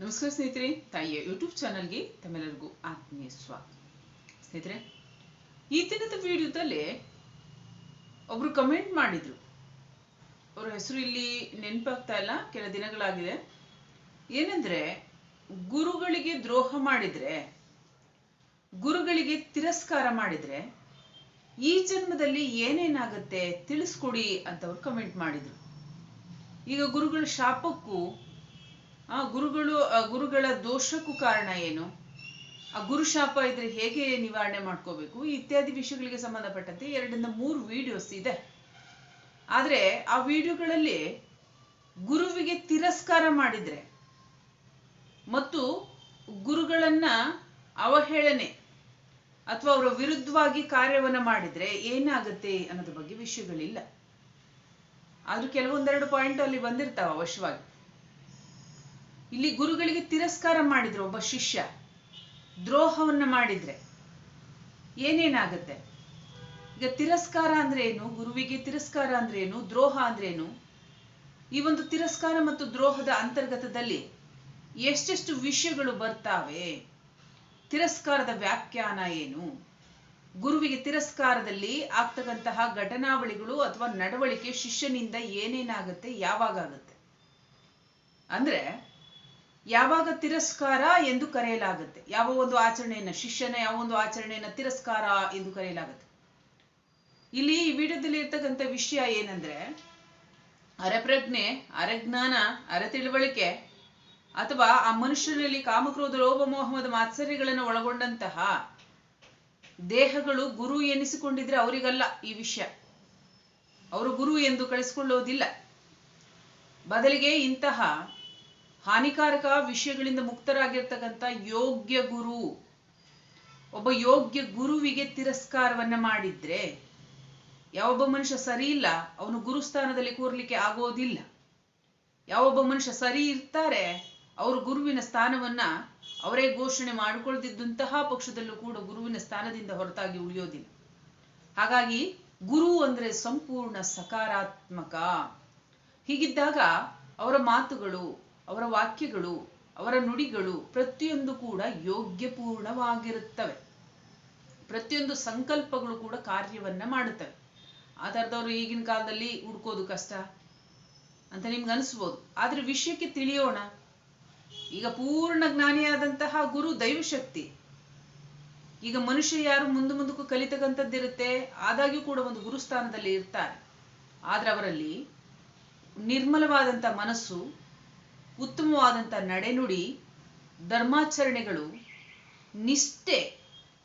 ನಮಸ್ಕಾರ ಸ್ನೇಹಿತರೆ, ತಾಯಿಯ ಯೂಟ್ಯೂಬ್ ಚಾನಲ್ಗೆ ತಮ್ಮೆಲ್ಲರಿಗೂ ಆತ್ಮೀಯ ಸ್ವಾಗತ. ಸ್ನೇಹಿತರೆ, ಈ ದಿನದ ವಿಡಿಯೋದಲ್ಲಿ ಒಬ್ರು ಕಮೆಂಟ್ ಮಾಡಿದ್ರು. ಅವ್ರ ಹೆಸರು ಇಲ್ಲಿ ನೆನಪಾಗ್ತಾ ಇಲ್ಲ, ಕೆಲ ದಿನಗಳಾಗಿದೆ. ಏನಂದ್ರೆ, ಗುರುಗಳಿಗೆ ದ್ರೋಹ ಮಾಡಿದ್ರೆ, ಗುರುಗಳಿಗೆ ತಿರಸ್ಕಾರ ಮಾಡಿದ್ರೆ, ಈ ಜನ್ಮದಲ್ಲಿ ಏನೇನಾಗತ್ತೆ ತಿಳಿಸ್ಕೊಡಿ ಅಂತ ಅವ್ರು ಕಮೆಂಟ್ ಮಾಡಿದ್ರು. ಈಗ ಗುರುಗಳ ಶಾಪಕ್ಕೂ ಆ ಗುರುಗಳು, ಆ ಗುರುಗಳ ದೋಷಕ್ಕೂ ಕಾರಣ ಏನು? ಆ ಗುರು ಶಾಪ ಇದ್ರೆ ಹೇಗೆ ನಿವಾರಣೆ ಮಾಡ್ಕೋಬೇಕು? ಇತ್ಯಾದಿ ವಿಷಯಗಳಿಗೆ ಸಂಬಂಧಪಟ್ಟಂತೆ ಎರಡರಿಂದ ಮೂರು ವಿಡಿಯೋಸ್ ಇದೆ. ಆದ್ರೆ ಆ ವಿಡಿಯೋಗಳಲ್ಲಿ ಗುರುವಿಗೆ ತಿರಸ್ಕಾರ ಮಾಡಿದ್ರೆ ಮತ್ತು ಗುರುಗಳನ್ನ ಅವಹೇಳನೆ ಅಥವಾ ಅವರ ವಿರುದ್ಧವಾಗಿ ಕಾರ್ಯವನ್ನ ಮಾಡಿದ್ರೆ ಏನಾಗುತ್ತೆ ಅನ್ನೋದ್ರ ಬಗ್ಗೆ ವಿಷಯಗಳಿಲ್ಲ. ಆದ್ರೂ ಕೆಲವೊಂದೆರಡು ಪಾಯಿಂಟ್ ಅಲ್ಲಿ ಬಂದಿರ್ತಾವ ಅವಶ್ಯವಾಗಿ. ಇಲ್ಲಿ ಗುರುಗಳಿಗೆ ತಿರಸ್ಕಾರ ಮಾಡಿದ್ರು ಒಬ್ಬ ಶಿಷ್ಯ. ದ್ರೋಹವನ್ನು ಮಾಡಿದ್ರೆ ಏನೇನಾಗುತ್ತೆ? ಈಗ ತಿರಸ್ಕಾರ ಅಂದ್ರೆ ಏನು? ಗುರುವಿಗೆ ತಿರಸ್ಕಾರ ಅಂದ್ರೆ ಏನು? ದ್ರೋಹ ಅಂದ್ರೆ ಏನು? ಈ ಒಂದು ತಿರಸ್ಕಾರ ಮತ್ತು ದ್ರೋಹದ ಅಂತರ್ಗತದಲ್ಲಿ ಎಷ್ಟೆಷ್ಟು ವಿಷಯಗಳು ಬರ್ತಾವೆ? ತಿರಸ್ಕಾರದ ವ್ಯಾಖ್ಯಾನ ಏನು? ಗುರುವಿಗೆ ತಿರಸ್ಕಾರದಲ್ಲಿ ಆಗ್ತಕ್ಕಂತಹ ಘಟನಾವಳಿಗಳು ಅಥವಾ ನಡವಳಿಕೆ ಶಿಷ್ಯನಿಂದ ಏನೇನಾಗುತ್ತೆ? ಯಾವಾಗ ಆಗುತ್ತೆ ಅಂದ್ರೆ ಯಾವಾಗ ತಿರಸ್ಕಾರ ಎಂದು ಕರೆಯಲಾಗುತ್ತೆ? ಯಾವ ಒಂದು ಆಚರಣೆಯನ್ನ, ಶಿಷ್ಯನ ಯಾವ ಒಂದು ಆಚರಣೆಯನ್ನ ತಿರಸ್ಕಾರ ಎಂದು ಕರೆಯಲಾಗುತ್ತೆ? ಇಲ್ಲಿ ಈ ವಿಡಿಯೋದಲ್ಲಿ ಇರ್ತಕ್ಕಂಥ ವಿಷಯ ಏನಂದ್ರೆ, ಅರೆಪ್ರಜ್ಞೆ, ಅರೆಜ್ಞಾನ ಅರೆ ತಿಳುವಳಿಕೆ ಅಥವಾ ಆ ಮನುಷ್ಯನಲ್ಲಿ ಕಾಮಕ್ರೋಧ, ಲೋಭ, ಮೋಹಮದ ಮಾತ್ಸರ್ಯಗಳನ್ನು ಒಳಗೊಂಡಂತಹ ದೇಹಗಳು ಗುರು ಎನಿಸಿಕೊಂಡಿದ್ರೆ ಅವರಿಗಲ್ಲ ಈ ವಿಷಯ. ಅವರು ಗುರು ಎಂದು ಕಳಿಸ್ಕೊಳ್ಳೋದಿಲ್ಲ. ಬದಲಿಗೆ ಇಂತಹ ಹಾನಿಕಾರಕ ವಿಷಯಗಳಿಂದ ಮುಕ್ತರಾಗಿರ್ತಕ್ಕಂಥ ಯೋಗ್ಯ ಗುರು. ಒಬ್ಬ ಯೋಗ್ಯ ಗುರುವಿಗೆ ತಿರಸ್ಕಾರವನ್ನ ಮಾಡಿದ್ರೆ ಯಾವೊಬ್ಬ ಮನುಷ್ಯ ಸರಿ ಇಲ್ಲ, ಅವನು ಗುರುಸ್ಥಾನದಲ್ಲಿ ಕೂರ್ಲಿಕ್ಕೆ ಆಗೋದಿಲ್ಲ. ಯಾವೊಬ್ಬ ಮನುಷ್ಯ ಸರಿ ಇರ್ತಾರೆ, ಅವರು ಗುರುವಿನ ಸ್ಥಾನವನ್ನ ಅವರೇ ಘೋಷಣೆ ಮಾಡಿಕೊಳ್ದಿದ್ದಂತಹ ಪಕ್ಷದಲ್ಲೂ ಕೂಡ ಗುರುವಿನ ಸ್ಥಾನದಿಂದ ಹೊರತಾಗಿ ಉಳಿಯೋದಿಲ್ಲ. ಹಾಗಾಗಿ ಗುರು ಅಂದ್ರೆ ಸಂಪೂರ್ಣ ಸಕಾರಾತ್ಮಕ. ಹೀಗಿದ್ದಾಗ ಅವರ ಮಾತುಗಳು ಅವರ ವಾಕ್ಯಗಳು, ಅವರ ನುಡಿಗಳು ಪ್ರತಿಯೊಂದು ಕೂಡ ಯೋಗ್ಯಪೂರ್ಣವಾಗಿರುತ್ತವೆ. ಪ್ರತಿಯೊಂದು ಸಂಕಲ್ಪಗಳು ಕೂಡ ಕಾರ್ಯವನ್ನ ಮಾಡುತ್ತವೆ. ಆ ಥರದವರು ಈಗಿನ ಕಾಲದಲ್ಲಿ ಹುಡ್ಕೋದು ಕಷ್ಟ ಅಂತ ನಿಮ್ಗೆ ಅನಿಸ್ಬೋದು. ಆದ್ರೆ ವಿಷಯಕ್ಕೆ ತಿಳಿಯೋಣ. ಈಗ ಪೂರ್ಣ ಜ್ಞಾನಿಯಾದಂತಹ ಗುರು ದೈವಶಕ್ತಿ. ಈಗ ಮನುಷ್ಯ ಯಾರು ಮುಂದೆ ಮುಂದಕ್ಕೂ ಕಲಿತಕ್ಕಂಥದ್ದಿರುತ್ತೆ ಆದಾಗ್ಯೂ ಕೂಡ ಒಂದು ಗುರುಸ್ಥಾನದಲ್ಲಿ ಇರ್ತಾರೆ. ಆದ್ರೆ ಅವರಲ್ಲಿ ನಿರ್ಮಲವಾದಂಥ ಮನಸ್ಸು ಉತ್ತಮವಾದಂಥ ನಡೆನುಡಿ ಧರ್ಮಾಚರಣೆಗಳು ನಿಷ್ಠೆ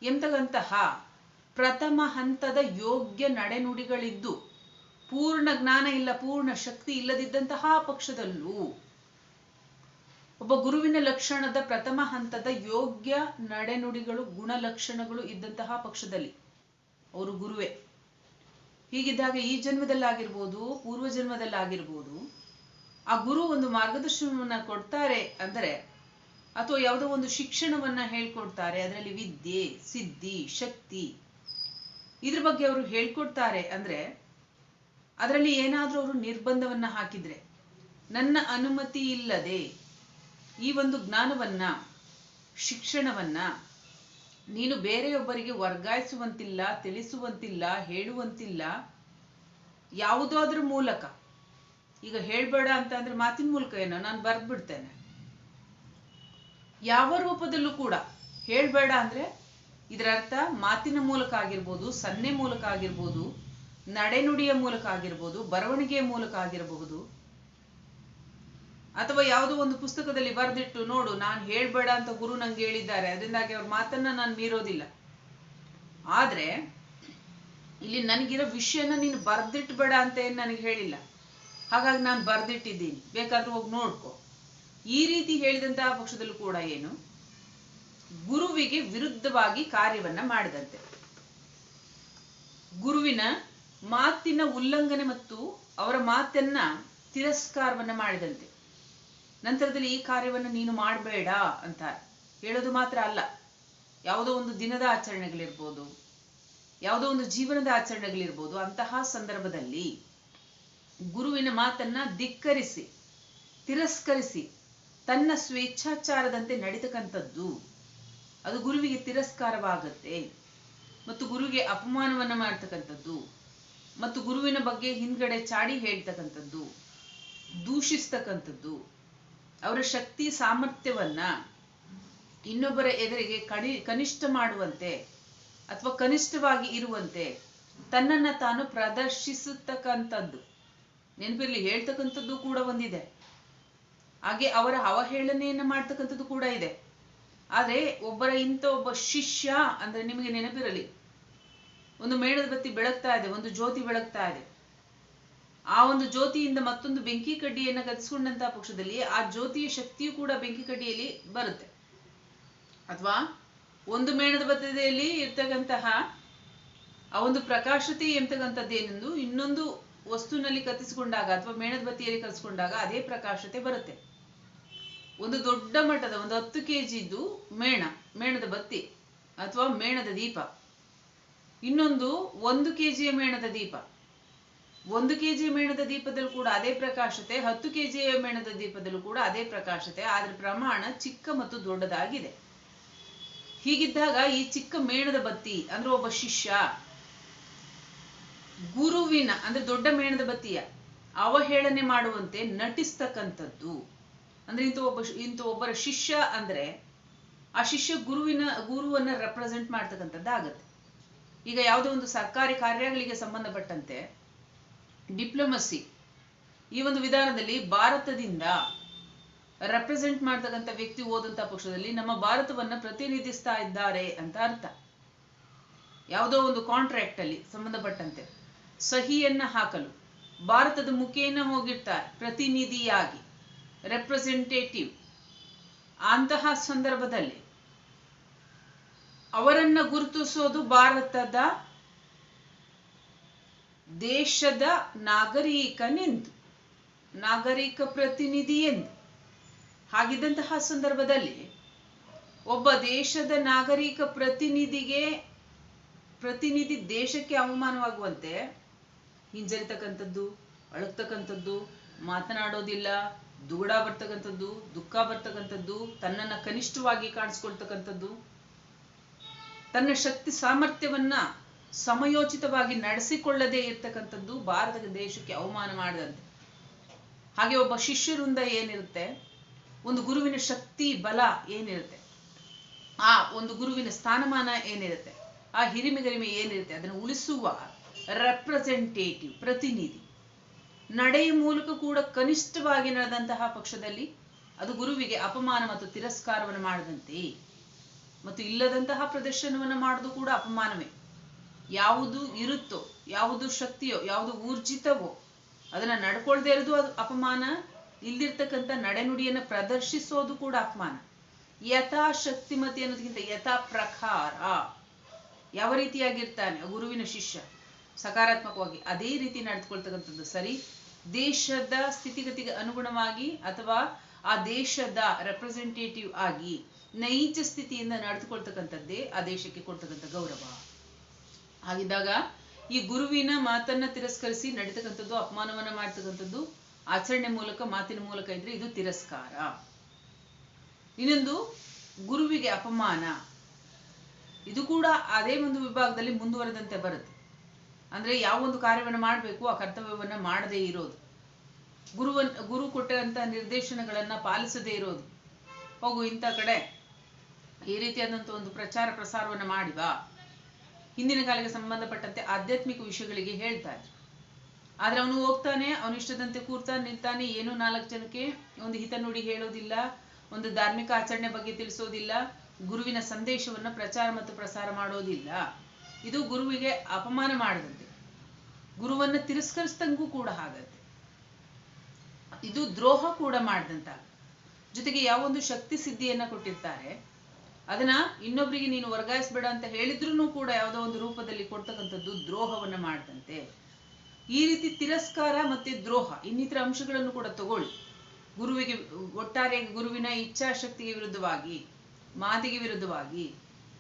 ಎಂತಕ್ಕಂತಹ ಪ್ರಥಮ ಹಂತದ ಯೋಗ್ಯ ನಡೆನುಡಿಗಳಿದ್ದು ಪೂರ್ಣ ಜ್ಞಾನ ಇಲ್ಲ, ಪೂರ್ಣ ಶಕ್ತಿ ಇಲ್ಲದಿದ್ದಂತಹ ಪಕ್ಷದಲ್ಲೂ ಒಬ್ಬ ಗುರುವಿನ ಲಕ್ಷಣದ ಪ್ರಥಮ ಹಂತದ ಯೋಗ್ಯ ನಡೆನುಡಿಗಳು, ಗುಣಲಕ್ಷಣಗಳು ಇದ್ದಂತಹ ಪಕ್ಷದಲ್ಲಿ ಅವರು ಗುರುವೇ. ಹೀಗಿದ್ದಾಗ ಈ ಜನ್ಮದಲ್ಲಾಗಿರ್ಬೋದು ಪೂರ್ವ ಜನ್ಮದಲ್ಲಾಗಿರ್ಬೋದು ಆ ಗುರು ಒಂದು ಮಾರ್ಗದರ್ಶನವನ್ನ ಕೊಡ್ತಾರೆ ಅಂದರೆ, ಅಥವಾ ಯಾವುದೋ ಒಂದು ಶಿಕ್ಷಣವನ್ನ ಹೇಳ್ಕೊಡ್ತಾರೆ, ಅದರಲ್ಲಿ ವಿದ್ಯೆ, ಸಿದ್ಧಿ, ಶಕ್ತಿ, ಇದ್ರ ಬಗ್ಗೆ ಅವರು ಹೇಳ್ಕೊಡ್ತಾರೆ ಅಂದ್ರೆ, ಅದರಲ್ಲಿ ಏನಾದ್ರೂ ಅವರು ನಿರ್ಬಂಧವನ್ನ ಹಾಕಿದ್ರೆ, ನನ್ನ ಅನುಮತಿ ಇಲ್ಲದೆ ಈ ಒಂದು ಜ್ಞಾನವನ್ನ, ಶಿಕ್ಷಣವನ್ನ ನೀನು ಬೇರೆಯೊಬ್ಬರಿಗೆ ವರ್ಗಾಯಿಸುವಂತಿಲ್ಲ, ತಿಳಿಸುವಂತಿಲ್ಲ, ಹೇಳುವಂತಿಲ್ಲ, ಯಾವುದಾದ್ರೂ ಮೂಲಕ ಈಗ ಹೇಳ್ಬೇಡ ಅಂತ ಅಂದ್ರೆ ಮಾತಿನ ಮೂಲಕ ಏನೋ? ನಾನು ಬರ್ದ್ಬಿಡ್ತೇನೆ. ಯಾವ ರೂಪದಲ್ಲೂ ಕೂಡ ಹೇಳ್ಬೇಡ ಅಂದ್ರೆ ಇದರ ಅರ್ಥ ಮಾತಿನ ಮೂಲಕ ಆಗಿರ್ಬೋದು, ಸನ್ನೆ ಮೂಲಕ ಆಗಿರ್ಬೋದು, ನಡೆನುಡಿಯ ಮೂಲಕ ಆಗಿರ್ಬೋದು, ಬರವಣಿಗೆಯ ಮೂಲಕ ಆಗಿರಬಹುದು. ಅಥವಾ ಯಾವುದೋ ಒಂದು ಪುಸ್ತಕದಲ್ಲಿ ಬರೆದಿಟ್ಟು ನೋಡು, ನಾನು ಹೇಳ್ಬೇಡ ಅಂತ ಗುರು ನಂಗೆ ಹೇಳಿದ್ದಾರೆ. ಅದರಿಂದಾಗಿ ಅವ್ರ ಮಾತನ್ನ ನಾನು ಮೀರೋದಿಲ್ಲ. ಆದ್ರೆ, ಇಲ್ಲಿ ನನಗಿರೋ ವಿಷಯನ ನೀನು ಬರ್ದಿಟ್ಬೇಡ ಅಂತ ಏನು ನನಗೆ ಹೇಳಿಲ್ಲ. ಹಾಗಾಗಿ ನಾನು ಬರೆದಿಟ್ಟಿದ್ದೀನಿ. ಬೇಕಾದ್ರೂ ಹೋಗಿ ನೋಡ್ಕೊ. ಈ ರೀತಿ ಹೇಳಿದಂತಹ ಪಕ್ಷದಲ್ಲೂ ಕೂಡ ಏನು? ಗುರುವಿಗೆ ವಿರುದ್ಧವಾಗಿ ಕಾರ್ಯವನ್ನ ಮಾಡಿದಂತೆ. ಗುರುವಿನ ಮಾತಿನ ಉಲ್ಲಂಘನೆ ಮತ್ತು ಅವರ ಮಾತನ್ನ ತಿರಸ್ಕಾರವನ್ನ ಮಾಡಿದಂತೆ. ನಂತರದಲ್ಲಿ ಈ ಕಾರ್ಯವನ್ನು ನೀನು ಮಾಡಬೇಡ ಅಂತ ಹೇಳೋದು ಮಾತ್ರ ಅಲ್ಲ. ಯಾವುದೋ ಒಂದು ದಿನದ ಆಚರಣೆಗಳಿರ್ಬೋದು, ಯಾವುದೋ ಒಂದು ಜೀವನದ ಆಚರಣೆಗಳಿರ್ಬೋದು ಅಂತಹ ಸಂದರ್ಭದಲ್ಲಿ ಗುರುವಿನ ಮಾತನ್ನ ಧಿಕ್ಕರಿಸಿ, ತಿರಸ್ಕರಿಸಿ, ತನ್ನ ಸ್ವೇಚ್ಛಾಚಾರದಂತೆ ನಡೀತಕ್ಕಂಥದ್ದು. ಅದು ಗುರುವಿಗೆ ತಿರಸ್ಕಾರವಾಗತ್ತೆ ಮತ್ತು ಗುರುವಿಗೆ ಅಪಮಾನವನ್ನ ಮಾಡ್ತಕ್ಕಂಥದ್ದು ಮತ್ತು ಗುರುವಿನ ಬಗ್ಗೆ ಹಿಂದ್ಗಡೆ ಚಾಡಿ ಹೇಳ್ತಕ್ಕಂಥದ್ದು, ದೂಷಿಸ್ತಕ್ಕಂಥದ್ದು. ಅವರ ಶಕ್ತಿ ಸಾಮರ್ಥ್ಯವನ್ನ ಇನ್ನೊಬ್ಬರ ಎದುರಿಗೆ ಕಡಿ ಕನಿಷ್ಠ ಮಾಡುವಂತೆ ಅಥವಾ ಕನಿಷ್ಠವಾಗಿ ಇರುವಂತೆ ತನ್ನನ್ನ ತಾನು ಪ್ರದರ್ಶಿಸತಕ್ಕಂಥದ್ದು. ನೆನಪಿರ್ಲಿ, ಹೇಳ್ತಕ್ಕಂಥದ್ದು ಕೂಡ ಒಂದಿದೆ. ಹಾಗೆ ಅವರ ಅವಹೇಳನೆಯನ್ನ ಮಾಡ್ತಕ್ಕಂಥದ್ದು ಕೂಡ ಇದೆ. ಆದ್ರೆ ಒಬ್ಬರ ಇಂಥ ಒಬ್ಬ ಶಿಷ್ಯ ಅಂದ್ರೆ ನಿಮಗೆ ನೆನಪಿರಲಿ, ಒಂದು ಮೇಣದ ಬತ್ತಿ ಬೆಳಗ್ತಾ ಇದೆ, ಒಂದು ಜ್ಯೋತಿ ಬೆಳಗ್ತಾ ಇದೆ. ಆ ಒಂದು ಜ್ಯೋತಿಯಿಂದ ಮತ್ತೊಂದು ಬೆಂಕಿ ಕಡ್ಡಿಯನ್ನ ಕದಿಸ್ಕೊಂಡಂತಹ ಪಕ್ಷದಲ್ಲಿ ಆ ಜ್ಯೋತಿಯ ಶಕ್ತಿಯು ಕೂಡ ಬೆಂಕಿ ಕಡ್ಡಿಯಲ್ಲಿ ಬರುತ್ತೆ. ಅಥವಾ ಒಂದು ಮೇಣದ ಬತ್ತದಲ್ಲಿ ಇರ್ತಕ್ಕಂತಹ ಆ ಒಂದು ಪ್ರಕಾಶತೆ ಎಂತಕ್ಕಂಥದ್ದೇನೆಂದು ಇನ್ನೊಂದು ವಸ್ತುವಿನಲ್ಲಿ ಕತ್ತಿಸಿಕೊಂಡಾಗ ಅಥವಾ ಮೇಣದ ಬತ್ತಿಯಲ್ಲಿ ಕಲಿಸ್ಕೊಂಡಾಗ ಅದೇ ಪ್ರಕಾಶತೆ ಬರುತ್ತೆ. ಒಂದು ದೊಡ್ಡ ಮಟ್ಟದ, ಒಂದು ಹತ್ತು ಕೆ ಜಿದ್ದು ಮೇಣ, ಮೇಣದ ಬತ್ತಿ ಅಥವಾ ಮೇಣದ ದೀಪ. ಇನ್ನೊಂದು ಒಂದು ಕೆ ಜಿಯ ಮೇಣದ ದೀಪ. ಒಂದು ಕೆ ಜಿ ಮೇಣದ ದೀಪದಲ್ಲೂ ಕೂಡ ಅದೇ ಪ್ರಕಾಶತೆ, ಹತ್ತು ಕೆ ಜಿಯ ಮೇಣದ ದೀಪದಲ್ಲೂ ಕೂಡ ಅದೇ ಪ್ರಕಾಶತೆ, ಆದ್ರೆ ಪ್ರಮಾಣ ಚಿಕ್ಕ ಮತ್ತು ದೊಡ್ಡದಾಗಿದೆ. ಹೀಗಿದ್ದಾಗ ಈ ಚಿಕ್ಕ ಮೇಣದ ಬತ್ತಿ ಅಂದ್ರೆ ಒಬ್ಬ ಶಿಷ್ಯ ಗುರುವಿನ, ಅಂದ್ರೆ ದೊಡ್ಡ ಮೇಣದ ಬತ್ತಿಯ, ಅವಹೇಳನೆ ಮಾಡುವಂತೆ ನಟಿಸ್ತಕ್ಕಂಥದ್ದು. ಅಂದ್ರೆ ಇಂಥ ಒಬ್ಬ ಇಂಥ ಒಬ್ಬರ ಶಿಷ್ಯ ಅಂದ್ರೆ ಆ ಶಿಷ್ಯ ಗುರುವಿನ, ಗುರುವನ್ನ ರೆಪ್ರೆಸೆಂಟ್ ಮಾಡ್ತಕ್ಕಂಥದ್ದಾಗತ್ತೆ ಈಗ ಯಾವುದೋ ಒಂದು ಸರ್ಕಾರಿ ಕಾರ್ಯಗಳಿಗೆ ಸಂಬಂಧಪಟ್ಟಂತೆ ಡಿಪ್ಲೊಮಸಿ ಈ ಒಂದು ವಿಧಾನದಲ್ಲಿ ಭಾರತದಿಂದ ರೆಪ್ರೆಸೆಂಟ್ ಮಾಡ್ತಕ್ಕಂಥ ವ್ಯಕ್ತಿ ಹೋದಂತ ಪಕ್ಷದಲ್ಲಿ ನಮ್ಮ ಭಾರತವನ್ನ ಪ್ರತಿನಿಧಿಸ್ತಾ ಇದ್ದಾರೆ ಅಂತ ಅರ್ಥ. ಯಾವುದೋ ಒಂದು ಕಾಂಟ್ರಾಕ್ಟ್ ಅಲ್ಲಿ ಸಂಬಂಧಪಟ್ಟಂತೆ. ಸಹಿಯನ್ನ ಹಾಕಲು. ಭಾರತದ ಮುಖೇನ ಹೋಗಿರ್ತಾರೆ ಪ್ರತಿನಿಧಿಯಾಗಿ ರೆಪ್ರೆಸೆಂಟೇಟಿವ್ ಅಂತಹ ಸಂದರ್ಭದಲ್ಲಿ ಅವರನ್ನ ಗುರುತಿಸೋದು ಭಾರತದ ದೇಶದ ನಾಗರಿಕನೆಂದು ನಾಗರಿಕ ಪ್ರತಿನಿಧಿ ಎಂದು. ಹಾಗಿದ್ದಂತಹ ಸಂದರ್ಭದಲ್ಲಿ ಒಬ್ಬ ದೇಶದ ನಾಗರಿಕ ಪ್ರತಿನಿಧಿಗೆ, ಪ್ರತಿನಿಧಿ ದೇಶಕ್ಕೆ ಅವಮಾನವಾಗುವಂತೆ ಹಿಂಜರಿತಕ್ಕಂಥದ್ದು ಅಳಗ್ತಕ್ಕಂಥದ್ದು ಮಾತನಾಡೋದಿಲ್ಲ ದುಗುಡ ಬರ್ತಕ್ಕಂಥದ್ದು, ದುಃಖ ಬರ್ತಕ್ಕಂಥದ್ದು, ತನ್ನನ್ನ ಕನಿಷ್ಠವಾಗಿ ಕಾಣಿಸ್ಕೊಳ್ತಕ್ಕಂಥದ್ದು. ತನ್ನ ಶಕ್ತಿ ಸಾಮರ್ಥ್ಯವನ್ನ ಸಮಯೋಚಿತವಾಗಿ ನಡೆಸಿಕೊಳ್ಳದೇ ಇರ್ತಕ್ಕಂಥದ್ದು ಭಾರತ ದೇಶಕ್ಕೆ ಅವಮಾನ ಮಾಡಿದಂತೆ. ಹಾಗೆ ಒಬ್ಬ ಶಿಷ್ಯರಿಂದ ಏನಿರುತ್ತೆ? ಒಂದು ಗುರುವಿನ ಶಕ್ತಿ, ಬಲ ಏನಿರುತ್ತೆ? ಆ ಒಂದು ಗುರುವಿನ ಸ್ಥಾನಮಾನ ಏನಿರುತ್ತೆ? ಆ ಹಿರಿಮೆಗರಿಮೆ ಏನಿರುತ್ತೆ? ಅದನ್ನು ಉಳಿಸುವ ರೆಪ್ರೆಸೆಂಟೇಟಿವ್ ಪ್ರತಿನಿಧಿ. ನಡೆಯ ಮೂಲಕ ಕೂಡ ಕನಿಷ್ಠವಾಗಿ ನಡೆದಂತಹ ಪಕ್ಷದಲ್ಲಿ ಅದು ಗುರುವಿಗೆ ಅಪಮಾನ ಮತ್ತು ತಿರಸ್ಕಾರವನ್ನು ಮಾಡದಂತೆ. ಮತ್ತು ಇಲ್ಲದಂತಹ ಪ್ರದರ್ಶನವನ್ನು ಮಾಡೋದು ಕೂಡ ಅಪಮಾನವೇ. ಯಾವುದು ಇರುತ್ತೋ, ಯಾವುದು ಶಕ್ತಿಯೋ, ಯಾವುದು ಊರ್ಜಿತವೋ, ಅದನ್ನ ನಡ್ಕೊಳ್ದೇ ಇರೋದು ಅದು ಅಪಮಾನ. ಇಲ್ದಿರ್ತಕ್ಕಂಥ ನಡೆನುಡಿಯನ್ನು ಪ್ರದರ್ಶಿಸೋದು ಕೂಡ ಅಪಮಾನ. ಯಥಾಶಕ್ತಿಮತಿ ಅನ್ನೋದಕ್ಕಿಂತ ಯಥಾ ಪ್ರಕಾರ ಯಾವ ರೀತಿಯಾಗಿರ್ತಾನೆ ಗುರುವಿನ ಶಿಷ್ಯ? ಸಕಾರಾತ್ಮಕವಾಗಿ ಅದೇ ರೀತಿ ನಡೆದುಕೊಳ್ತಕ್ಕಂಥದ್ದು. ಸರಿ? ದೇಶದ ಸ್ಥಿತಿಗತಿಗೆ ಅನುಗುಣವಾಗಿ ಅಥವಾ ಆ ದೇಶದ ರೆಪ್ರೆಸೆಂಟೇಟಿವ್ ಆಗಿ ನೈಜ ಸ್ಥಿತಿಯಿಂದ ನಡೆದುಕೊಳ್ತಕ್ಕಂಥದ್ದೇ ಆ ದೇಶಕ್ಕೆ ಕೊಡ್ತಕ್ಕಂಥ ಗೌರವ. ಹಾಗಿದ್ದಾಗ ಈ ಗುರುವಿನ ಮಾತನ್ನ ತಿರಸ್ಕರಿಸಿ ನಡೀತಕ್ಕಂಥದ್ದು, ಅಪಮಾನವನ್ನ ಮಾಡ್ತಕ್ಕಂಥದ್ದು, ಆಚರಣೆ ಮೂಲಕ, ಮಾತಿನ ಮೂಲಕ ಇದ್ರೆ ಇದು ತಿರಸ್ಕಾರ. ಇನ್ನೊಂದು, ಗುರುವಿಗೆ ಅಪಮಾನ. ಇದು ಕೂಡ ಅದೇ ಒಂದು ವಿಭಾಗದಲ್ಲಿ ಮುಂದುವರೆದಂತೆ ಬರುತ್ತೆ. ಅಂದ್ರೆ ಯಾವ ಒಂದು ಕಾರ್ಯವನ್ನು ಮಾಡಬೇಕು, ಆ ಕರ್ತವ್ಯವನ್ನ ಮಾಡದೇ ಇರೋದು. ಗುರುವನ್, ಗುರು ಕೊಟ್ಟಂತ ನಿರ್ದೇಶನಗಳನ್ನ ಪಾಲಿಸದೇ ಇರೋದು. ಹೋಗು ಇಂಥ ಕಡೆ. ಈ ರೀತಿಯಾದಂಥ ಒಂದು ಪ್ರಚಾರ ಪ್ರಸಾರವನ್ನ ಮಾಡಿ ಬಾ ಹಿಂದಿನ ಕಾಲಕ್ಕೆ ಸಂಬಂಧಪಟ್ಟಂತೆ ಆಧ್ಯಾತ್ಮಿಕ ವಿಷಯಗಳಿಗೆ ಹೇಳ್ತಾ ಇದ್ರು. ಆದ್ರೆ ಅವನು ಹೋಗ್ತಾನೆ, ಅವನು ಇಷ್ಟದಂತೆ ಕೂರ್ತಾನೆ, ನಿಲ್ತಾನೆ, ಏನು ನಾಲ್ಕು ಜನಕ್ಕೆ ಒಂದು ಹಿತ ನುಡಿ ಹೇಳೋದಿಲ್ಲ, ಒಂದು ಧಾರ್ಮಿಕ ಆಚರಣೆ ಬಗ್ಗೆ ತಿಳಿಸೋದಿಲ್ಲ, ಗುರುವಿನ ಸಂದೇಶವನ್ನ ಪ್ರಚಾರ ಮತ್ತು ಪ್ರಸಾರ ಮಾಡೋದಿಲ್ಲ. ಇದು ಗುರುವಿಗೆ ಅಪಮಾನ ಮಾಡದಂತೆ. ಗುರುವನ್ನ ತಿರಸ್ಕರಿಸಿದಂಗೂ ಕೂಡ ಆಗತ್ತೆ ಇದು ದ್ರೋಹ ಕೂಡ ಮಾಡಿದಂತ ಜೊತೆಗೆ ಯಾವೊಂದು ಶಕ್ತಿ ಸಿದ್ಧಿಯನ್ನ ಕೊಟ್ಟಿರ್ತಾರೆ, ಅದನ್ನ ಇನ್ನೊಬ್ರಿಗೆ ನೀನು ವರ್ಗಾಯಿಸ್ಬೇಡ ಅಂತ ಹೇಳಿದ್ರು ಕೂಡ ಯಾವುದೋ ಒಂದು ರೂಪದಲ್ಲಿ ಕೊಡ್ತಕ್ಕಂಥದ್ದು ದ್ರೋಹವನ್ನ ಮಾಡದಂತೆ. ಈ ರೀತಿ ತಿರಸ್ಕಾರ ಮತ್ತೆ ದ್ರೋಹ, ಇನ್ನಿತರ ಅಂಶಗಳನ್ನು ಕೂಡ ತಗೊಳ್ಳಿ. ಗುರುವಿಗೆ ಒಟ್ಟಾರೆ ಗುರುವಿನ ಇಚ್ಛಾಶಕ್ತಿಗೆ ವಿರುದ್ಧವಾಗಿ, ಮಾತಿಗೆ ವಿರುದ್ಧವಾಗಿ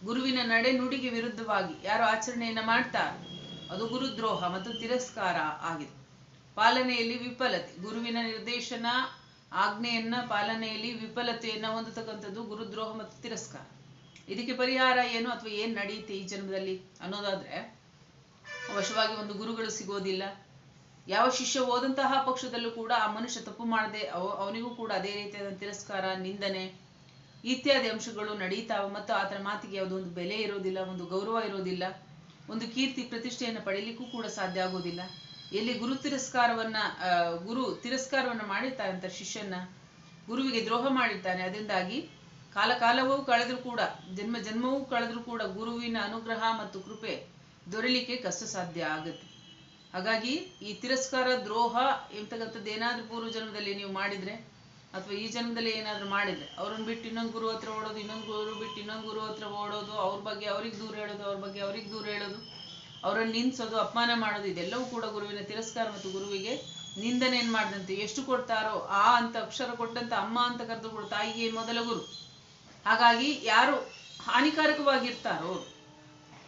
ಗುರುವಿನ ನಡೆ ನುಡಿಗೆ ವಿರುದ್ಧವಾಗಿ ಯಾರು ಆಚರಣೆಯನ್ನ ಮಾಡ್ತಾರೆ ಅದು ಗುರುದ್ರೋಹ ಮತ್ತು ತಿರಸ್ಕಾರ ಆಗಿದೆ. ಪಾಲನೆಯಲ್ಲಿ ವಿಫಲತೆ, ಗುರುವಿನ ನಿರ್ದೇಶನ ಆಜ್ಞೆಯನ್ನ ಪಾಲನೆಯಲ್ಲಿ ವಿಫಲತೆಯನ್ನ ಹೊಂದತಕ್ಕಂಥದ್ದು ಗುರುದ್ರೋಹ ಮತ್ತು ತಿರಸ್ಕಾರ. ಇದಕ್ಕೆ ಪರಿಹಾರ ಏನು ಅಥವಾ ಏನ್ ನಡೆಯುತ್ತೆ ಈ ಜನ್ಮದಲ್ಲಿ ಅನ್ನೋದಾದ್ರೆ, ಅವಶ್ಯವಾಗಿ ಒಂದು ಗುರುಗಳು ಸಿಗೋದಿಲ್ಲ. ಯಾವ ಶಿಷ್ಯ ಹೋದಂತಹ ಪಕ್ಷದಲ್ಲೂ ಕೂಡ ಆ ಮನುಷ್ಯ ತಪ್ಪು ಮಾಡದೆ ಅವನಿಗೂ ಕೂಡ ಅದೇ ರೀತಿಯಾದ ತಿರಸ್ಕಾರ, ನಿಂದನೆ ಇತ್ಯಾದಿ ಅಂಶಗಳು ನಡೀತಾವೆ ಮತ್ತು ಆತನ ಮಾತಿಗೆ ಯಾವುದೋ ಒಂದು ಬೆಲೆ ಇರೋದಿಲ್ಲ, ಒಂದು ಗೌರವ ಇರೋದಿಲ್ಲ, ಒಂದು ಕೀರ್ತಿ ಪ್ರತಿಷ್ಠೆಯನ್ನು ಪಡೀಲಿಕ್ಕೂ ಕೂಡ ಸಾಧ್ಯ ಆಗೋದಿಲ್ಲ. ಎಲ್ಲಿ ಗುರು ತಿರಸ್ಕಾರವನ್ನ ಗುರು ತಿರಸ್ಕಾರವನ್ನ ಅಂತ ಶಿಷ್ಯನ ಗುರುವಿಗೆ ದ್ರೋಹ ಮಾಡಿರ್ತಾನೆ, ಅದರಿಂದಾಗಿ ಕಾಲಕಾಲವೂ ಕಳೆದ್ರೂ ಕೂಡ, ಜನ್ಮ ಜನ್ಮವೂ ಕಳೆದ್ರೂ ಕೂಡ ಗುರುವಿನ ಅನುಗ್ರಹ ಮತ್ತು ಕೃಪೆ ದೊರೆಯಲಿಕ್ಕೆ ಕಷ್ಟ ಸಾಧ್ಯ ಆಗುತ್ತೆ. ಹಾಗಾಗಿ ಈ ತಿರಸ್ಕಾರ ದ್ರೋಹ ಎಂತಕ್ಕಂಥದ್ದು ಏನಾದ್ರೂ ಪೂರ್ವ ಜನ್ಮದಲ್ಲಿ ನೀವು ಮಾಡಿದ್ರೆ ಅಥವಾ ಈ ಜನ್ಮದಲ್ಲಿ ಏನಾದ್ರೂ ಮಾಡಿದ್ರೆ, ಅವ್ರನ್ನ ಬಿಟ್ಟು ಇನ್ನೊಂದು ಗುರು ಹತ್ರ ಓಡೋದು, ಇನ್ನೊಂದು ಗುರು ಬಿಟ್ಟು ಇನ್ನೊಂದು ಗುರು ಹತ್ರ ಓಡೋದು, ಅವ್ರ ಬಗ್ಗೆ ಅವ್ರಿಗೆ ದೂರ ಹೇಳೋದು, ಅವ್ರ ಬಗ್ಗೆ ಅವ್ರಿಗೆ ದೂರ ಹೇಳೋದು, ಅವರನ್ನು ನಿಂದಿಸೋದು ಅಪಮಾನ ಮಾಡೋದು, ಇದೆಲ್ಲವೂ ಕೂಡ ಗುರುವಿನ ತಿರಸ್ಕಾರ ಮತ್ತು ಗುರುವಿಗೆ ನಿಂದನೆ ಏನ್ ಮಾಡಿದಂತೆ, ಎಷ್ಟು ಕೊಡ್ತಾರೋ ಆ ಅಂತ ಅಕ್ಷರ ಕೊಟ್ಟಂತ ಅಮ್ಮ ಅಂತ ಕರೆದು ಕೂಡ ತಾಯಿಗೆ ಮೊದಲ ಗುರು. ಹಾಗಾಗಿ ಯಾರು ಹಾನಿಕಾರಕವಾಗಿರ್ತಾರೋ,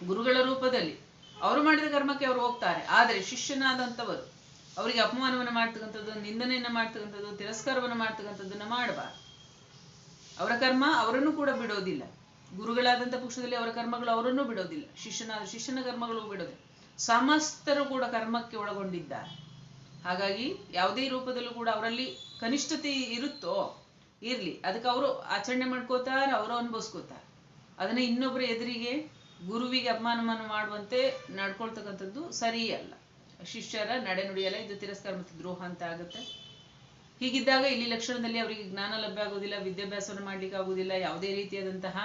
ಗುರುಗಳ ರೂಪದಲ್ಲಿ, ಅವರು ಮಾಡಿದ ಕರ್ಮಕ್ಕೆ ಅವರು ಹೋಗ್ತಾರೆ. ಆದರೆ ಶಿಷ್ಯನಾದಂಥವರು ಅವರಿಗೆ ಅಪಮಾನವನ್ನು ಮಾಡ್ತಕ್ಕಂಥದ್ದು, ನಿಂದನೆಯನ್ನ ಮಾಡ್ತಕ್ಕಂಥದ್ದು, ತಿರಸ್ಕಾರವನ್ನು ಮಾಡ್ತಕ್ಕಂಥದ್ದನ್ನ ಮಾಡಬಾರ್ದು. ಅವರ ಕರ್ಮ ಅವರನ್ನು ಕೂಡ ಬಿಡೋದಿಲ್ಲ. ಗುರುಗಳಾದಂಥ ಪಕ್ಷದಲ್ಲಿ ಅವರ ಕರ್ಮಗಳು ಅವರನ್ನು ಬಿಡೋದಿಲ್ಲ. ಶಿಷ್ಯನ ಶಿಷ್ಯನ ಕರ್ಮಗಳು ಬಿಡೋದಿಲ್ಲ. ಸಮಸ್ತರು ಕೂಡ ಕರ್ಮಕ್ಕೆ ಒಳಗೊಂಡಿದ್ದಾರೆ. ಹಾಗಾಗಿ ಯಾವುದೇ ರೂಪದಲ್ಲೂ ಕೂಡ ಅವರಲ್ಲಿ ಕನಿಷ್ಠತೆ ಇರುತ್ತೋ, ಇರ್ಲಿ. ಅದಕ್ಕೆ ಅವರು ಆಚರಣೆ ಮಾಡ್ಕೋತಾರೆ, ಅವರು ಅನುಭವಿಸ್ಕೋತಾರೆ. ಅದನ್ನ ಇನ್ನೊಬ್ಬರ ಎದುರಿಗೆ ಗುರುವಿಗೆ ಅಪಮಾನವನ್ನು ಮಾಡುವಂತೆ ನಡ್ಕೊಳ್ತಕ್ಕಂಥದ್ದು ಸರಿ ಅಲ್ಲ ಶಿಷ್ಯರ ನಡೆನುಡಿಯಲ್ಲ ಇದು ತಿರಸ್ಕಾರ ಮತ್ತು ದ್ರೋಹ ಅಂತ ಆಗುತ್ತೆ. ಹೀಗಿದ್ದಾಗ ಇಲ್ಲಿ ಲಕ್ಷಣದಲ್ಲಿ ಅವರಿಗೆ ಜ್ಞಾನ ಲಭ್ಯ ಆಗೋದಿಲ್ಲ ವಿದ್ಯಾಭ್ಯಾಸವನ್ನು ಮಾಡ್ಲಿಕ್ಕೆ ಆಗೋದಿಲ್ಲ ಯಾವುದೇ ರೀತಿಯಾದಂತಹ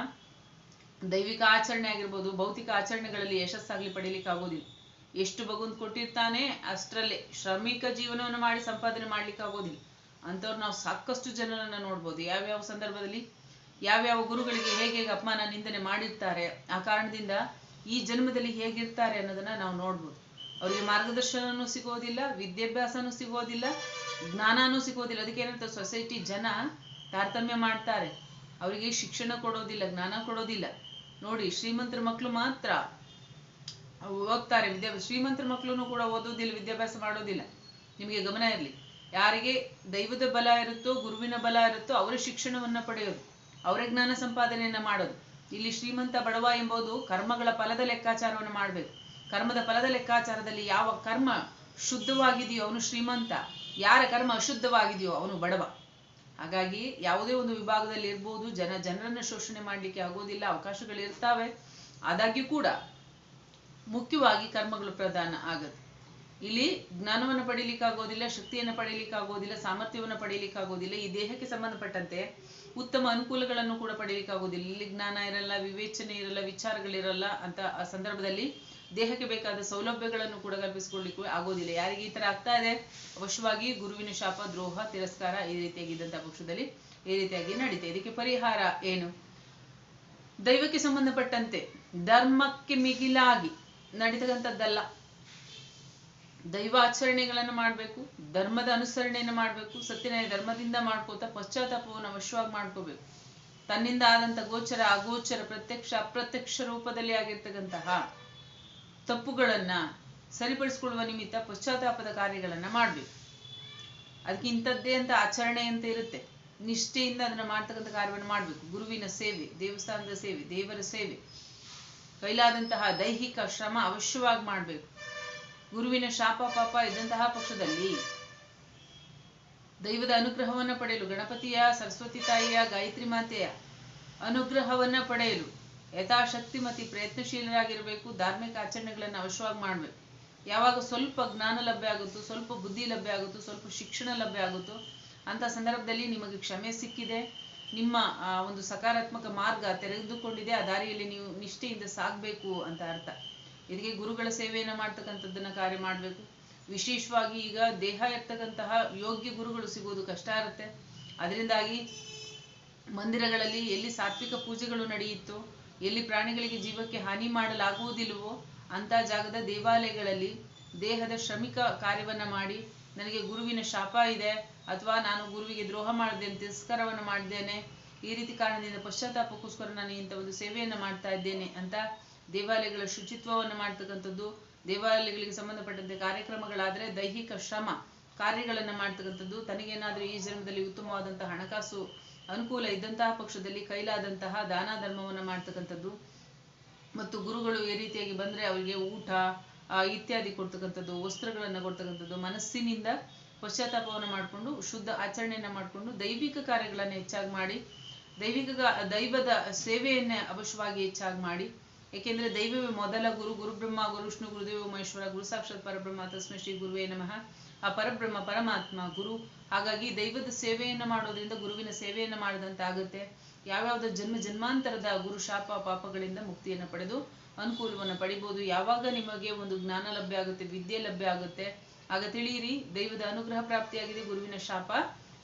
ದೈವಿಕ ಆಚರಣೆ ಆಗಿರ್ಬೋದು, ಭೌತಿಕ ಆಚರಣೆಗಳಲ್ಲಿ ಯಶಸ್ಸಾಗ್ಲಿ ಪಡೀಲಿಕ್ಕೆ ಆಗೋದಿಲ್ಲ ಎಷ್ಟು ಭಗವಂತ ಕೊಟ್ಟಿರ್ತಾನೆ ಅಷ್ಟರಲ್ಲೇ ಶ್ರಮಿಕ ಜೀವನವನ್ನು ಮಾಡಿ ಸಂಪಾದನೆ ಮಾಡ್ಲಿಕ್ಕೆ ಆಗೋದಿಲ್ಲ ಅಂಥವ್ರು ನಾವು ಸಾಕಷ್ಟು ಜನರನ್ನ ನೋಡ್ಬೋದು. ಯಾವ್ಯಾವ ಸಂದರ್ಭದಲ್ಲಿ ಯಾವ್ಯಾವ ಗುರುಗಳಿಗೆ ಹೇಗೆ ಹೇಗೆ ಅಪಮಾನ, ನಿಂದನೆ ಮಾಡಿರ್ತಾರೆ, ಆ ಕಾರಣದಿಂದ ಈ ಜನ್ಮದಲ್ಲಿ ಹೇಗಿರ್ತಾರೆ ಅನ್ನೋದನ್ನ ನಾವು ನೋಡ್ಬೋದು. ಅವರಿಗೆ ಮಾರ್ಗದರ್ಶನನೂ ಸಿಗೋದಿಲ್ಲ, ವಿದ್ಯಾಭ್ಯಾಸನೂ ಸಿಗೋದಿಲ್ಲ, ಜ್ಞಾನನೂ ಸಿಗೋದಿಲ್ಲ. ಅದಕ್ಕೆ ಏನಂತ ಸೊಸೈಟಿ ಜನ ತಾರತಮ್ಯ ಮಾಡ್ತಾರೆ. ಅವರಿಗೆ ಶಿಕ್ಷಣ ಕೊಡೋದಿಲ್ಲ, ಜ್ಞಾನ ಕೊಡೋದಿಲ್ಲ. ನೋಡಿ, ಶ್ರೀಮಂತರ ಮಕ್ಕಳು ಮಾತ್ರ ಓದ್ತಾರೆ. ವಿದ್ಯಾ, ಶ್ರೀಮಂತರ ಮಕ್ಕಳು ಕೂಡ ಓದೋದಿಲ್ಲ ವಿದ್ಯಾಭ್ಯಾಸ ಮಾಡೋದಿಲ್ಲ. ನಿಮಗೆ ಗಮನ ಇರಲಿ. ಯಾರಿಗೆ ದೈವದ ಬಲ ಇರುತ್ತೋ, ಗುರುವಿನ ಬಲ ಇರುತ್ತೋ, ಅವರ ಶಿಕ್ಷಣವನ್ನ ಪಡೆಯೋದು. ಅವರ ಜ್ಞಾನ ಸಂಪಾದನೆಯನ್ನ ಮಾಡೋದು. ಇಲ್ಲಿ ಶ್ರೀಮಂತ ಬಡವ ಎಂಬುದು ಕರ್ಮಗಳ ಫಲದ ಲೆಕ್ಕಾಚಾರವನ್ನು ಮಾಡಬೇಕು. ಕರ್ಮದ ಫಲದ ಲೆಕ್ಕಾಚಾರದಲ್ಲಿ ಯಾವ ಕರ್ಮ ಶುದ್ಧವಾಗಿದೆಯೋ ಅವನು ಶ್ರೀಮಂತ. ಯಾರ ಕರ್ಮ ಅಶುದ್ಧವಾಗಿದೆಯೋ ಅವನು ಬಡವ. ಹಾಗಾಗಿ ಯಾವುದೇ ಒಂದು ವಿಭಾಗದಲ್ಲಿ ಇರ್ಬೋದು, ಜನ ಜನರನ್ನ ಶೋಷಣೆ ಮಾಡ್ಲಿಕ್ಕೆ ಆಗೋದಿಲ್ಲ ಅವಕಾಶಗಳು ಇರ್ತಾವೆ. ಆದಾಗ್ಯೂ ಕೂಡ ಮುಖ್ಯವಾಗಿ ಕರ್ಮಗಳು ಪ್ರಧಾನ ಆಗತ್ತೆ ಇಲ್ಲಿ ಜ್ಞಾನವನ್ನು ಪಡೀಲಿಕ್ಕೆ ಆಗೋದಿಲ್ಲ ಶಕ್ತಿಯನ್ನು ಪಡೀಲಿಕ್ಕೆ ಆಗೋದಿಲ್ಲ ಸಾಮರ್ಥ್ಯವನ್ನು ಪಡೀಲಿಕ್ಕೆ ಆಗೋದಿಲ್ಲ ಈ ದೇಹಕ್ಕೆ ಸಂಬಂಧಪಟ್ಟಂತೆ ಉತ್ತಮ ಅನುಕೂಲಗಳನ್ನು ಕೂಡ ಪಡೀಲಿಕ್ಕೆ ಆಗೋದಿಲ್ಲ ಇಲ್ಲಿ ಜ್ಞಾನ ಇರಲ್ಲ, ವಿವೇಚನೆ ಇರಲ್ಲ, ವಿಚಾರಗಳಿರಲ್ಲ ಅಂತ ಆ ಸಂದರ್ಭದಲ್ಲಿ ದೇಹಕ್ಕೆ ಬೇಕಾದ ಸೌಲಭ್ಯಗಳನ್ನು ಕೂಡ ಕಲ್ಪಿಸಿಕೊಳ್ಳಿಕ್ಕೂ ಆಗೋದಿಲ್ಲ. ಯಾರಿಗೆ ಈ ತರ ಆಗ್ತಾ ಇದೆ? ಅವಶ್ಯವಾಗಿ ಗುರುವಿನ ಶಾಪ, ದ್ರೋಹ, ತಿರಸ್ಕಾರ ಈ ರೀತಿಯಾಗಿದ್ದಂತಹ ಪಕ್ಷದಲ್ಲಿ ಈ ರೀತಿಯಾಗಿ ನಡೀತೆ ಇದಕ್ಕೆ ಪರಿಹಾರ ಏನು? ದೈವಕ್ಕೆ ಸಂಬಂಧಪಟ್ಟಂತೆ ಧರ್ಮಕ್ಕೆ ಮಿಗಿಲಾಗಿ ನಡೀತಕ್ಕಂಥದ್ದಲ್ಲ. ದೈವಾಚರಣೆಗಳನ್ನು ಮಾಡಬೇಕು, ಧರ್ಮದ ಅನುಸರಣೆಯನ್ನು ಮಾಡಬೇಕು ಸತ್ಯನ ಧರ್ಮದಿಂದ ಮಾಡ್ಕೋತಾ ಪಶ್ಚಾತ್ತಾಪವನ್ನು ಅವಶ್ಯವಾಗಿ ಮಾಡ್ಕೋಬೇಕು. ತನ್ನಿಂದ ಆದಂತ ಗೋಚರ, ಅಗೋಚರ, ಪ್ರತ್ಯಕ್ಷ, ಅಪ್ರತ್ಯಕ್ಷ ರೂಪದಲ್ಲಿ ಆಗಿರ್ತಕ್ಕಂತಹ ತಪ್ಪುಗಳನ್ನ ಸರಿಪಡಿಸಿಕೊಳ್ಳುವ ನಿಮಿತ್ತ ಪಶ್ಚಾತ್ತಾಪದ ಕಾರ್ಯಗಳನ್ನ ಮಾಡ್ಬೇಕು. ಅದಕ್ಕೆ ಇಂಥದ್ದೇ ಅಂತ ಆಚರಣೆ ಅಂತ ಇರುತ್ತೆ. ನಿಷ್ಠೆಯಿಂದ ಅದನ್ನ ಮಾಡ್ತಕ್ಕಂಥ ಕಾರ್ಯವನ್ನು ಮಾಡ್ಬೇಕು. ಗುರುವಿನ ಸೇವೆ, ದೇವಸ್ಥಾನದ ಸೇವೆ, ದೇವರ ಸೇವೆ. ಕೈಲಾದಂತಹ ದೈಹಿಕ ಶ್ರಮ ಅವಶ್ಯವಾಗಿ ಮಾಡ್ಬೇಕು. ಗುರುವಿನ ಶಾಪ, ಪಾಪ ಇದ್ದಂತಹ ಪಕ್ಷದಲ್ಲಿ ದೈವದ ಅನುಗ್ರಹವನ್ನ ಪಡೆಯಲು ಗಣಪತಿಯ, ಸರಸ್ವತಿ ತಾಯಿಯ, ಗಾಯತ್ರಿ ಮಾತೆಯ ಅನುಗ್ರಹವನ್ನ ಪಡೆಯಲು ಯಥಾಶಕ್ತಿ ಮತ್ತು ಪ್ರಯತ್ನಶೀಲರಾಗಿರಬೇಕು, ಧಾರ್ಮಿಕ ಆಚರಣೆಗಳನ್ನು ಅವಶ್ಯವಾಗಿ ಮಾಡಬೇಕು. ಯಾವಾಗ ಸ್ವಲ್ಪ ಜ್ಞಾನ ಲಭ್ಯ ಆಗುತ್ತೋ, ಸ್ವಲ್ಪ ಬುದ್ಧಿ ಲಭ್ಯ ಆಗುತ್ತೋ, ಸ್ವಲ್ಪ ಶಿಕ್ಷಣ ಲಭ್ಯ ಆಗುತ್ತೋ, ಅಂತ ಸಂದರ್ಭದಲ್ಲಿ ನಿಮಗೆ ಕ್ಷಮೆ ಸಿಕ್ಕಿದೆ. ನಿಮ್ಮ ಒಂದು ಸಕಾರಾತ್ಮಕ ಮಾರ್ಗ ತೆರೆದುಕೊಂಡಿದೆ. ಆ ದಾರಿಯಲ್ಲಿ ನೀವು ನಿಷ್ಠೆಯಿಂದ ಸಾಗಬೇಕು ಅಂತ ಅರ್ಥ. ಇದಕ್ಕೆ ಗುರುಗಳ ಸೇವೆಯನ್ನು ಮಾಡ್ತಕ್ಕಂಥದ್ದನ್ನ ಕಾರ್ಯ ಮಾಡಬೇಕು. ವಿಶೇಷವಾಗಿ ಈಗ ದೇಹ ಇರ್ತಕ್ಕಂತಹ ಯೋಗ್ಯ ಗುರುಗಳು ಸಿಗೋದು ಕಷ್ಟ ಇರುತ್ತೆ ಅದರಿಂದಾಗಿ ಮಂದಿರಗಳಲ್ಲಿ ಎಲ್ಲಿ ಸಾತ್ವಿಕ ಪೂಜೆಗಳು ನಡೆಯಿತೋ ಎಲ್ಲಿ ಪ್ರಾಣಿಗಳಿಗೆ ಜೀವಕ್ಕೆ ಹಾನಿ ಮಾಡಲಾಗುವುದಿಲ್ಲವೋ ಅಂತ ಜಾಗದ ದೇವಾಲಯಗಳಲ್ಲಿ ದೇಹದ ಶ್ರಮಿಕ ಕಾರ್ಯವನ್ನ ಮಾಡಿ, ನನಗೆ ಗುರುವಿನ ಶಾಪ ಇದೆ, ಅಥವಾ ನಾನು ಗುರುವಿಗೆ ದ್ರೋಹ ಮಾಡಿದ್ದೇನೆ ತಿರಸ್ಕಾರವನ್ನು ಮಾಡಿದ್ದೇನೆ, ಈ ರೀತಿ ಕಾರಣದಿಂದ ಪಶ್ಚಾತ್ತಾಪಕ್ಕೋಸ್ಕರ ನಾನು ಇಂಥ ಒಂದು ಸೇವೆಯನ್ನು ಮಾಡ್ತಾ ಇದ್ದೇನೆ ಅಂತ ದೇವಾಲಯಗಳ ಶುಚಿತ್ವವನ್ನು ಮಾಡ್ತಕ್ಕಂಥದ್ದು, ದೇವಾಲಯಗಳಿಗೆ ಸಂಬಂಧಪಟ್ಟಂತೆ ಕಾರ್ಯಕ್ರಮಗಳಾದ್ರೆ ದೈಹಿಕ ಶ್ರಮ, ಕಾರ್ಯಗಳನ್ನ ಮಾಡ್ತಕ್ಕಂಥದ್ದು, ತನಗೇನಾದರೂ ಈ ಜನ್ಮದಲ್ಲಿ ಉತ್ತಮವಾದಂತಹ ಹಣಕಾಸು ಅನುಕೂಲ ಇದ್ದಂತಹ ಪಕ್ಷದಲ್ಲಿ ಕೈಲಾದಂತಹ ದಾನ ಧರ್ಮವನ್ನು ಮಾಡ್ತಕ್ಕಂಥದ್ದು ಮತ್ತು ಗುರುಗಳು ಈ ರೀತಿಯಾಗಿ ಬಂದ್ರೆ ಅವರಿಗೆ ಊಟ ಇತ್ಯಾದಿ ಕೊಡ್ತಕ್ಕಂಥದ್ದು, ವಸ್ತ್ರಗಳನ್ನು ಕೊಡ್ತಕ್ಕಂಥದ್ದು, ಮನಸ್ಸಿನಿಂದ ಪಶ್ಚಾತ್ತಾಪವನ್ನು ಮಾಡಿಕೊಂಡು, ಶುದ್ಧ ಆಚರಣೆಯನ್ನ ಮಾಡಿಕೊಂಡು, ದೈವಿಕ ಕಾರ್ಯಗಳನ್ನು ಹೆಚ್ಚಾಗಿ ಮಾಡಿ, ದೈವಿಕ ದೈವದ ಸೇವೆಯನ್ನೇ ಅವಶ್ಯವಾಗಿ ಹೆಚ್ಚಾಗಿ ಮಾಡಿ, ಏಕೆಂದರೆ ದೈವವೇ ಮೊದಲ ಗುರು, ಗುರುಬ್ರಹ್ಮ, ಗುರು ವಿಷ್ಣು, ಗುರುದೇವ, ಮಹೇಶ್ವರ, ಗುರು ಸಾಕ್ಷಾತ್ ಪರಬ್ರಹ್ಮ, ತಸ್ಮೈ ಶ್ರೀ ಗುರುವೇ ನಮಃ. ಆ ಪರಬ್ರಹ್ಮ, ಪರಮಾತ್ಮ, ಗುರು. ಹಾಗಾಗಿ ದೈವದ ಸೇವೆಯನ್ನು ಮಾಡೋದ್ರಿಂದ ಗುರುವಿನ ಸೇವೆಯನ್ನ ಮಾಡಿದಂತಾಗುತ್ತೆ ಯಾವ್ಯಾವ್ದು ಜನ್ಮ ಜನ್ಮಾಂತರದ ಗುರು ಶಾಪ ಪಾಪಗಳಿಂದ ಮುಕ್ತಿಯನ್ನ ಪಡೆದು ಅನುಕೂಲವನ್ನ ಪಡಿಬೋದು. ಯಾವಾಗ ನಿಮಗೆ ಒಂದು ಜ್ಞಾನ ಲಭ್ಯ ಆಗುತ್ತೆ, ವಿದ್ಯೆ ಲಭ್ಯ ಆಗುತ್ತೆ, ಆಗ ತಿಳಿಯಿರಿ, ದೈವದ ಅನುಗ್ರಹ ಪ್ರಾಪ್ತಿಯಾಗಿದೆ, ಗುರುವಿನ ಶಾಪ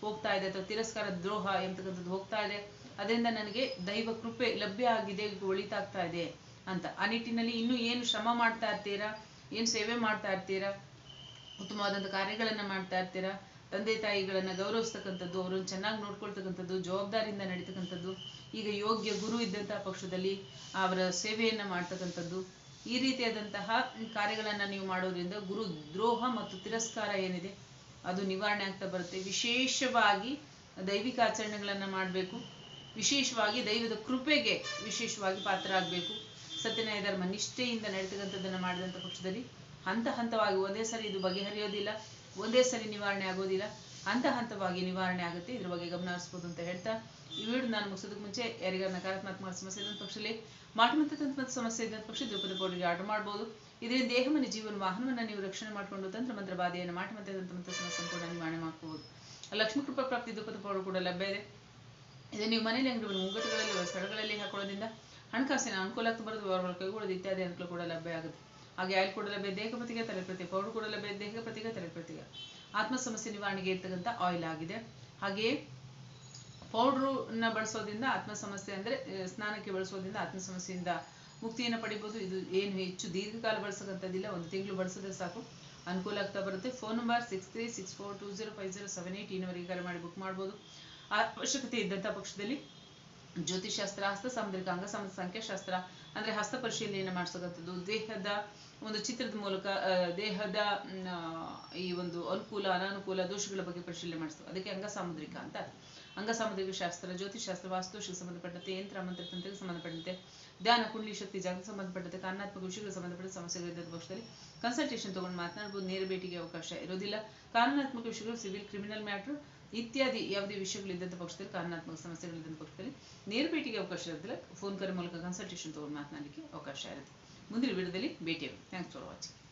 ಹೋಗ್ತಾ ಇದೆ, ಅಥವಾ ತಿರಸ್ಕಾರ ದ್ರೋಹ ಎಂತಕ್ಕಂಥದ್ದು ಹೋಗ್ತಾ ಇದೆ. ಅದರಿಂದ ನನಗೆ ದೈವ ಕೃಪೆ ಲಭ್ಯ ಆಗಿದೆ, ಒಳಿತಾಗ್ತಾ ಇದೆ ಅಂತ. ಆ ನಿಟ್ಟಿನಲ್ಲಿ ಇನ್ನು ಏನು ಶ್ರಮ ಮಾಡ್ತಾ ಇರ್ತೀರಾ, ಏನು ಸೇವೆ ಮಾಡ್ತಾ ಇರ್ತೀರಾ ಉತ್ತಮವಾದಂಥ ಕಾರ್ಯಗಳನ್ನ ಮಾಡ್ತಾ ಇರ್ತೀರಾ? ತಂದೆ ತಾಯಿಗಳನ್ನ ಗೌರವಿಸ್ತಕ್ಕಂಥದ್ದು, ಅವರನ್ನು ಚೆನ್ನಾಗಿ ನೋಡ್ಕೊಳ್ತಕ್ಕಂಥದ್ದು, ಜವಾಬ್ದಾರಿಯಿಂದ ನಡೀತಕ್ಕಂಥದ್ದು, ಈಗ ಯೋಗ್ಯ ಗುರು ಇದ್ದಂತಹ ಪಕ್ಷದಲ್ಲಿ ಅವರ ಸೇವೆಯನ್ನ ಮಾಡ್ತಕ್ಕಂಥದ್ದು, ಈ ರೀತಿಯಾದಂತಹ ಕಾರ್ಯಗಳನ್ನ ನೀವು ಮಾಡೋದ್ರಿಂದ ಗುರು ದ್ರೋಹ ಮತ್ತು ತಿರಸ್ಕಾರ ಏನಿದೆ, ಅದು ನಿವಾರಣೆ ಆಗ್ತಾ ಬರುತ್ತೆ. ವಿಶೇಷವಾಗಿ ದೈವಿಕ ಆಚರಣೆಗಳನ್ನ ಮಾಡಬೇಕು. ವಿಶೇಷವಾಗಿ ದೈವದ ಕೃಪೆಗೆ ವಿಶೇಷವಾಗಿ ಪಾತ್ರ ಆಗಬೇಕು ಸತ್ಯನಾಯ ಧರ್ಮ ನಿಷ್ಠೆಯಿಂದ ನಡೀತಕ್ಕಂಥದ್ದನ್ನ ಮಾಡಿದಂಥ ಪಕ್ಷದಲ್ಲಿ ಹಂತ ಹಂತವಾಗಿ ಒಂದೇ ಸರಿ ಇದು ಬಗೆಹರಿಯೋದಿಲ್ಲ, ಒಂದೇ ಸರಿ ನಿವಾರಣೆ ಆಗೋದಿಲ್ಲ, ಹಂತ ಹಂತವಾಗಿ ನಿವಾರಣೆ ಆಗುತ್ತೆ. ಇದ್ರ ಬಗ್ಗೆ ಗಮನ ಹರಿಸ್ಬೋದು ಅಂತ ಹೇಳ್ತಾ ಈ ವಿಡಿಯೋ ನಾನು ಮುಗಿಸೋದಕ್ಕೆ ಮುಂಚೆ ಯಾರಿಗಾರ ನಕಾರಾತ್ಮಕ ಸಮಸ್ಯೆ ಇದ್ದಂಥ ಪಕ್ಷದಲ್ಲಿ ಮಾಟ ಮತ್ತು ತಂತ್ರ ಸಮಸ್ಯೆ ಇದ್ದಂಥ ಪಕ್ಷ ದ್ರೌಪದಿ ಪೌಡರಿಗೆ ಆರ್ಡರ್ ಮಾಡಬಹುದು ಇದರಿಂದ ದೇಹ ಮನೆ ಜೀವನ ವಾಹನವನ್ನ ನೀವು ರಕ್ಷಣೆ ಮಾಡಿಕೊಂಡು ತಂತ್ರ ಮಂತ್ರ ಬಾಧೆಯನ್ನು ಮಾಟ ಮತ್ತು ತಂತ್ರ ಸಮಸ್ಯೆ ಕೂಡ ನಿವಾರಣೆ ಮಾಡಬಹುದು ಲಕ್ಷ್ಮೀ ಕೃಪಾ ಪ್ರಾಪ್ತಿ ದ್ರೌಪದಿ ಪೌಡರ್ ಕೂಡ ಲಭ್ಯ ಇದೆ. ಇದು ನೀವು ಮನೆಯಲ್ಲಿ ಅಂಗಡಿ ಮುಂಗಟ್ಟುಗಳಲ್ಲಿ ಸ್ಥಳಗಳಲ್ಲಿ ಹಾಕೊಳ್ಳೋದ್ರಿಂದ ಹಣಕಾಸಿನ ಅನುಕೂಲ ಆಗ್ತಾ ಬರೋದು ಕೈಗೊಳ್ಳೋದು ಇತ್ಯಾದಿ ಅನುಕೂಲ ಕೂಡ ಲಭ್ಯ ಆಗುತ್ತೆ. ಹಾಗೆ ಆಯಿಲ್ ಕೂಡ ಲಭ್ಯ ದೇಹ ಪ್ರತಿಗೆ ತಲೆ ಪ್ರತಿ ಪೌಡರ್ ಕೂಡ ಲಭ್ಯ ದೇಹ ಪ್ರತಿಗೆ ತಲೆ ಪ್ರತಿಗೆ ಆತ್ಮ ಸಮಸ್ಯೆ ನಿವಾರಣೆಗೆ ಇರ್ತಕ್ಕಂಥ ಆಯಿಲ್ ಆಗಿದೆ. ಹಾಗೆಯೇ ಪೌಡ್ರನ್ನ ಬಳಸೋದ್ರಿಂದ ಆತ್ಮ ಸಮಸ್ಯೆ ಅಂದ್ರೆ ಸ್ನಾನಕ್ಕೆ ಬಳಸೋದ್ರಿಂದ ಆತ್ಮ ಸಮಸ್ಯೆಯಿಂದ ಮುಕ್ತಿಯನ್ನು ಪಡಿಬೋದು. ಇದು ಏನು ಹೆಚ್ಚು ದೀರ್ಘಕಾಲ ಬಳಸಕ್ಕಂಥದ್ದಿಲ್ಲ, ಒಂದು ತಿಂಗಳು ಬಳಸಿದ್ರೆ ಸಾಕು. ಅನುಕೂಲ ಆಗ್ತಾ ಬರುತ್ತೆ. Phone number six three six four two zero five zero seven eight ಈ ನಂಬರಿಗೆ ಕರೆ ಮಾಡಿ ಬುಕ್ ಮಾಡ್ಬೋದು. ಅವಶ್ಯಕತೆ ಇದ್ದಂಥ ಪಕ್ಷದಲ್ಲಿ ಜ್ಯೋತಿಷಾಸ್ತ್ರ ಹಸ್ತ ಸಾಮುದ್ರಿಕ, ಅಂಗ ಸಂಖ್ಯಾಶಾಸ್ತ್ರ ಅಂದ್ರೆ ಹಸ್ತ ಪರಿಶೀಲನೆಯನ್ನು ಮಾಡಿಸೋದು ದೇಹದ ಒಂದು ಚಿತ್ರದ ಮೂಲಕ ದೇಹದ ಈ ಒಂದು ಅನುಕೂಲ, ಅನಾನುಕೂಲ ದೋಷಗಳ ಬಗ್ಗೆ ಪರಿಶೀಲನೆ ಮಾಡಿಸ್ತು ಅದಕ್ಕೆ ಅಂಗ ಸಾಮುದ್ರಿಕ ಅಂತ. ಅಂಗ ಸಾಮುದ್ರಿಕ ಶಾಸ್ತ್ರ ಜ್ಯೋತಿಷಾಸ್ತ್ರ ವಾಸ್ತುಶಿಗೆ ಸಂಬಂಧಪಟ್ಟಂತೆ, ಯಂತ್ರ ಮಂತ್ರ ತಂತ್ರಕ್ಕೆ ಸಂಬಂಧಪಟ್ಟಂತೆ, ಧ್ಯಾನ, ಕುಂಡಲಿ ಶಕ್ತಿ, ಜಾಗಕ್ಕೆ ಸಂಬಂಧಪಟ್ಟಂತೆ ಕಾನಾತ್ಮಕ ವಿಷಯಗಳಿಗೆ ಸಂಬಂಧಪಟ್ಟ ಸಮಸ್ಯೆಗಳಿದ್ದ ಪಕ್ಷದಲ್ಲಿ ಕನ್ಸಲ್ಟೇಷನ್ ತಗೊಂಡು ಮಾತನಾಡಬಹುದು ನೇರ ಭೇಟಿಗೆ ಅವಕಾಶ ಇರೋದಿಲ್ಲ. ಕಾನೂನಾತ್ಮಕ ವಿಷಯಗಳು ಸಿವಿಲ್ ಕ್ರಿಮಿನಲ್ ಮ್ಯಾಟ್ರ್ ಇತ್ಯಾದಿ ಯಾವುದೇ ವಿಷಯಗಳಿದ್ದಂಥ ಪಕ್ಷದಲ್ಲಿ, ಕಾನೂನಾತ್ಮಕ ಸಮಸ್ಯೆಗಳಿದ್ದಂಥ ಪಕ್ಷದಲ್ಲಿ ನೇರ ಭೇಟಿಗೆ ಅವಕಾಶ ಇರೋದಿಲ್ಲ ಫೋನ್ ಕರೆ ಮೂಲಕ ಕನ್ಸಲ್ಟೇಷನ್ ತೊಗೊಂಡು ಮಾತನಾಡಲಿಕ್ಕೆ ಅವಕಾಶ ಇರುತ್ತೆ. ಮುಂದಿನ ವಿಡಿಯೋದಲ್ಲಿ ಭೇಟಿಯಾಗಿ ಥ್ಯಾಂಕ್ಸ್ ಫಾರ್ ವಾಚಿಂಗ್